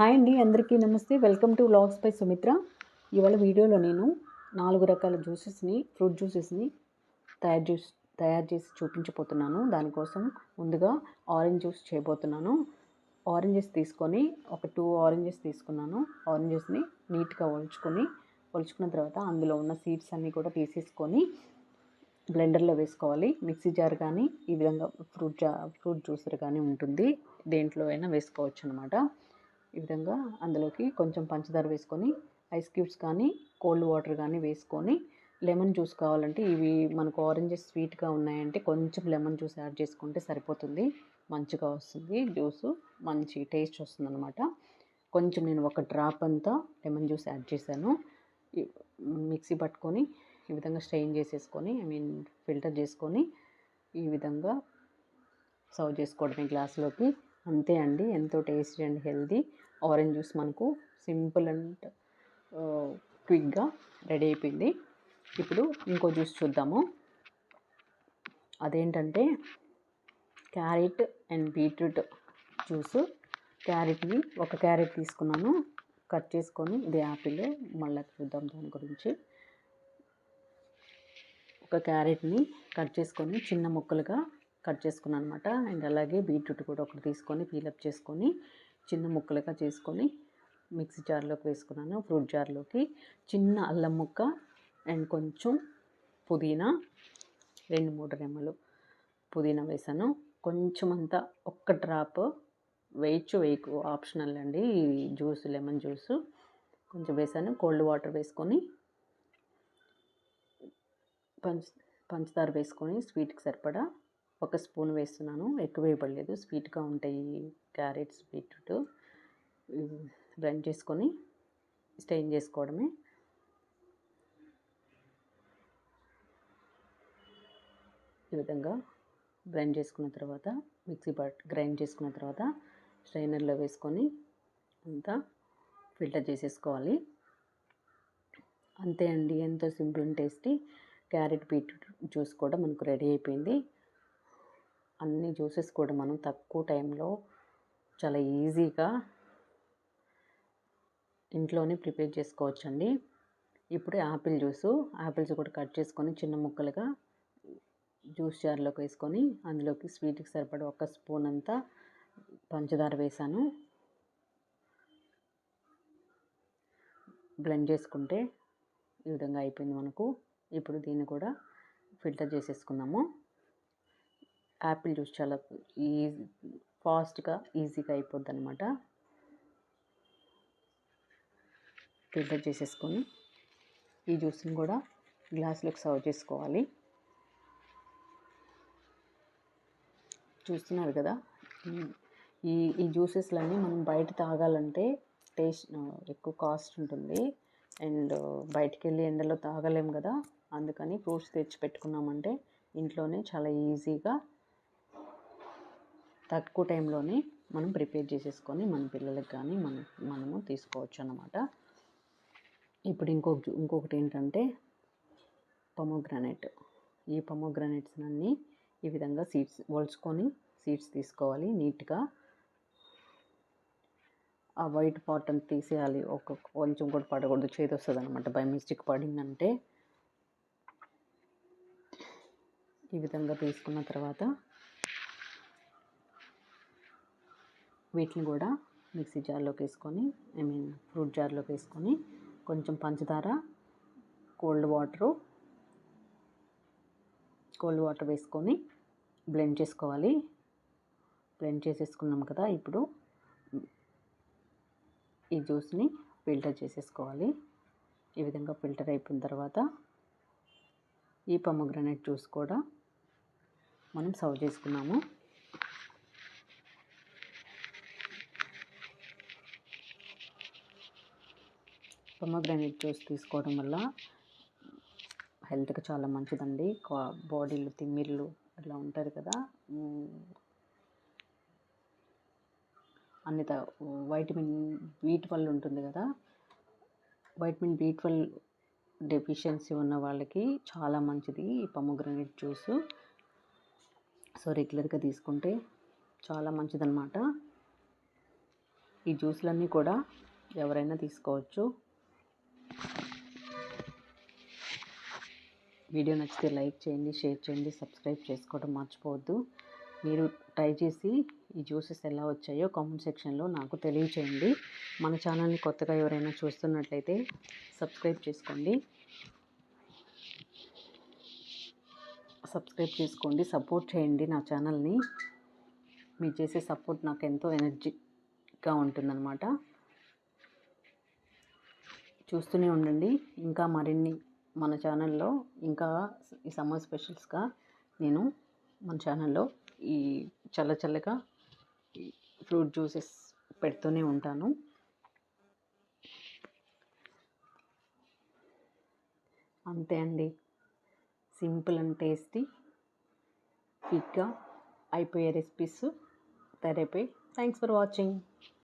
Hi అండి అందరికీ నమస్తే. Welcome to vlogs by Sumithra. ఇవాళ వీడియోలో నేను నాలుగు రకాల జ్యూసెస్ని ఫ్రూట్ జ్యూసెస్ని తయారు జ్యూస్ తయారు చేసి చూపించబోతున్నాను. దానికోసం ముందుగా ఆరెంజ్ జ్యూస్ చేయబోతున్నాను. ఆరెంజెస్ తీసుకొని ఒక టూ ఆరెంజెస్ తీసుకున్నాను. ఆరెంజెస్ని నీట్గా ఒలుచుకొని ఒలుచుకున్న తర్వాత అందులో ఉన్న సీడ్స్ అన్నీ కూడా తీసేసుకొని బ్లెండర్లో వేసుకోవాలి. మిక్సీ జార్ కానీ ఈ విధంగా ఫ్రూట్ జా ఫ్రూట్ జ్యూసర్ కానీ ఉంటుంది. దేంట్లో అయినా వేసుకోవచ్చు అనమాట ఈ విధంగా అందులోకి కొంచెం పంచదార వేసుకొని ఐస్ క్యూబ్స్ కానీ కోల్డ్ వాటర్ కానీ వేసుకొని లెమన్ జ్యూస్ కావాలంటే ఇవి మనకు ఆరెంజెస్ స్వీట్గా ఉన్నాయంటే కొంచెం లెమన్ జ్యూస్ యాడ్ చేసుకుంటే సరిపోతుంది. మంచిగా వస్తుంది జ్యూస్ మంచి టేస్ట్ వస్తుంది అనమాట కొంచెం నేను ఒక డ్రాప్ అంతా లెమన్ జ్యూస్ యాడ్ చేశాను. మిక్సీ పట్టుకొని ఈ విధంగా స్ట్రెయిన్ చేసేసుకొని ఐ మీన్ ఫిల్టర్ చేసుకొని ఈ విధంగా సర్వ్ చేసుకోవడమే గ్లాసులోకి. అంతే అండి. ఎంతో tasty and healthy orange juice మనకు సింపుల్ అండ్ క్విక్గా రెడీ అయిపోయింది. ఇప్పుడు ఇంకో జ్యూస్ చూద్దాము. అదేంటంటే క్యారెట్ అండ్ బీట్రూట్ జ్యూస్. క్యారెట్ని ఒక క్యారెట్ తీసుకున్నాను. కట్ చేసుకొని ఇది యాపిల్ మళ్ళీ చూద్దాం దాని గురించి. ఒక క్యారెట్ని కట్ చేసుకొని చిన్న ముక్కలుగా కట్ చేసుకున్నాను అనమాట అండ్ అలాగే బీట్రూట్ కూడా ఒకటి తీసుకొని పీలప్ చేసుకొని చిన్న ముక్కలుగా చేసుకొని మిక్సీ జార్లోకి వేసుకున్నాను ఫ్రూట్ జార్లోకి చిన్న అల్లం ముక్క అండ్ కొంచెం పుదీనా రెండు మూడు రెమ్మలు పుదీనా వేసాను. కొంచెం అంతా ఒక్క డ్రాప్ వేయచ్చు వేయకు ఆప్షనల్ అండి. జ్యూస్ లెమన్ జ్యూస్ కొంచెం వేసాను. కోల్డ్ వాటర్ వేసుకొని పంచ పంచదార వేసుకొని స్వీట్కి సరిపడా ఒక స్పూన్ వేస్తున్నాను. ఎక్కువ వేయబడలేదు. స్వీట్గా ఉంటాయి క్యారెట్స్ బీట్రూట్. బ్లెండ్ చేసుకొని స్టెయిన్ చేసుకోవడమే. ఈ విధంగా బ్లెండ్ చేసుకున్న తర్వాత మిక్సీ పట్ గ్రైండ్ చేసుకున్న తర్వాత స్ట్రైనర్లో వేసుకొని అంతా ఫిల్టర్ చేసేసుకోవాలి. అంతే అండి. ఎంతో simple and tasty carrot beetroot juice కూడా మనకు రెడీ అయిపోయింది. అన్ని జ్యూసెస్ కూడా మనం తక్కువ టైంలో చాలా ఈజీగా ఇంట్లోనే ప్రిపేర్ చేసుకోవచ్చండి. ఇప్పుడే యాపిల్ జ్యూసు యాపిల్స్ కూడా కట్ చేసుకొని చిన్న ముక్కలుగా జ్యూస్ జార్లోకి వేసుకొని అందులోకి స్వీట్కి సరిపడ ఒక స్పూన్ అంతా పంచదార వేసాను. బ్లెండ్ చేసుకుంటే ఈ విధంగా అయిపోయింది మనకు. ఇప్పుడు దీన్ని కూడా ఫిల్టర్ చేసేసుకున్నాము యాపిల్ జ్యూస్ చాలా ఈజీ ఫాస్ట్గా ఈజీగా అయిపోద్ది అనమాట ఫిల్టర్ చేసేసుకొని ఈ జ్యూస్ని కూడా గ్లాసులోకి సర్వ్ చేసుకోవాలి. చూస్తున్నారు కదా? ఈ ఈ జ్యూసెస్లన్నీ మనం బయట తాగాలంటే టేస్ట్ ఎక్కువ కాస్ట్ ఉంటుంది. అండ్ బయటికి వెళ్ళి ఎండలో తాగలేం కదా? అందుకని ఫ్రూట్స్ తెచ్చి పెట్టుకున్నామంటే ఇంట్లోనే చాలా ఈజీగా తక్కువ టైంలోనే మనం ప్రిపేర్ చేసేసుకొని మన పిల్లలకి కానీ మన మనము తీసుకోవచ్చు అన్నమాట ఇప్పుడు ఇంకొక ఇంకొకటి ఏంటంటే పొమోగ్రానైట్ ఈ పొమోగ్రానైట్స్ అన్నీ ఈ విధంగా సీడ్స్ వలుచుకొని సీడ్స్ తీసుకోవాలి నీట్గా. ఆ వైట్ పార్ట్ అంతా తీసేయాలి. ఒక కొంచెం కూడా పడకూడదు చేతి వస్తుంది అనమాట బై మిస్టేక్ పడిందంటే ఈ విధంగా తీసుకున్న తర్వాత వీటిని కూడా మిక్సీ జార్లోకి వేసుకొని ఐ మీన్ ఫ్రూట్ జార్లోకి వేసుకొని కొంచెం పంచదార కోల్డ్ వాటరు కోల్డ్ వాటర్ వేసుకొని బ్లెండ్ చేసుకోవాలి. బ్లెండ్ చేసేసుకున్నాం కదా ఇప్పుడు ఈ జ్యూస్ని ఫిల్టర్ చేసేసుకోవాలి. ఈ విధంగా ఫిల్టర్ అయిపోయిన తర్వాత ఈ పొమగ్రనేట్ జ్యూస్ కూడా మనం సర్వ్ చేసుకున్నాము. పొమగ్రానైట్ జ్యూస్ తీసుకోవడం వల్ల హెల్త్కి చాలా మంచిదండి. బాడీలు తిమ్మిర్లు అట్లా ఉంటారు కదా. అన్ని వైటమిన్ బీ ట్వెల్వ్ ఉంటుంది కదా. వైటమిన్ బీ ట్వెల్వ్ డెఫిషియన్సీ ఉన్న వాళ్ళకి చాలా మంచిది ఈ పొమగ్రానైట్ జ్యూస్. సో రెగ్యులర్గా తీసుకుంటే చాలా మంచిదన్నమాట. ఈ జ్యూస్లన్నీ కూడా ఎవరైనా తీసుకోవచ్చు. వీడియో నచ్చితే లైక్ చేయండి షేర్ చేయండి సబ్స్క్రైబ్ చేసుకోవడం మర్చిపోవద్దు. మీరు ట్రై చేసి ఈ జ్యూసెస్ ఎలా వచ్చాయో కామెంట్ సెక్షన్లో నాకు తెలియచేయండి. మన ఛానల్ని కొత్తగా ఎవరైనా చూస్తున్నట్లయితే సబ్స్క్రైబ్ చేసుకోండి. సబ్స్క్రైబ్ చేసుకోండి సపోర్ట్ చేయండి నా ఛానల్ని. మీరు చేసే సపోర్ట్ నాకు ఎంతో ఎనర్జీగా ఉంటుందన్నమాట. చూస్తూనే ఉండండి. ఇంకా మరిన్ని మన ఛానల్లో ఇంకా ఈ సమ్మర్ స్పెషల్స్గా నేను మన ఛానల్లో ఈ చల్ల చల్లగా ఫ్రూట్ జ్యూసెస్ పెడుతూనే ఉంటాను. అంతే అండి. సింపుల్ అండ్ టేస్టీ క్విక్గా అయిపోయే రెసిపీస్ తయారైపోయి. Thanks for watching.